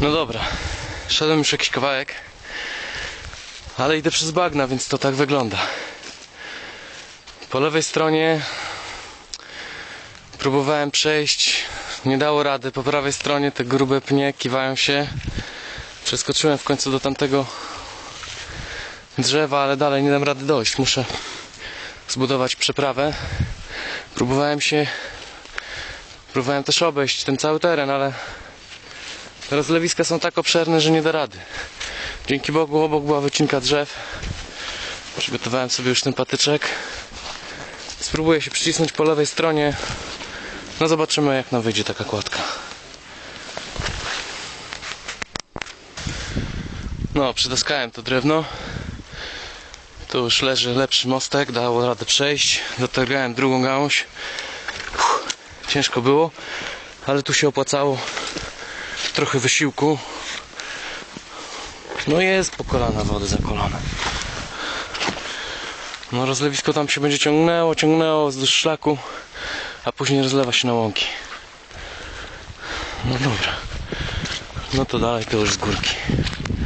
No dobra, szedłem już jakiś kawałek, ale idę przez bagna, więc to tak wygląda. Po lewej stronie próbowałem przejść, nie dało rady. Po prawej stronie te grube pnie kiwają się. Przeskoczyłem w końcu do tamtego drzewa, ale dalej nie dam rady dojść. Muszę zbudować przeprawę. Próbowałem się, próbowałem też obejść ten cały teren, ale rozlewiska są tak obszerne, że nie da rady. Dzięki Bogu obok była wycinka drzew. Przygotowałem sobie już ten patyczek. Spróbuję się przycisnąć po lewej stronie. No zobaczymy jak nam wyjdzie taka kładka. No, przydaskałem to drewno. Tu już leży lepszy mostek, dało radę przejść. Dotargałem drugą gałąź. Uff, ciężko było, ale tu się opłacało. Trochę wysiłku. No jest po kolana wody za kolana. No rozlewisko tam się będzie ciągnęło, ciągnęło wzdłuż szlaku, a później rozlewa się na łąki. No dobra. No to dalej to już z górki.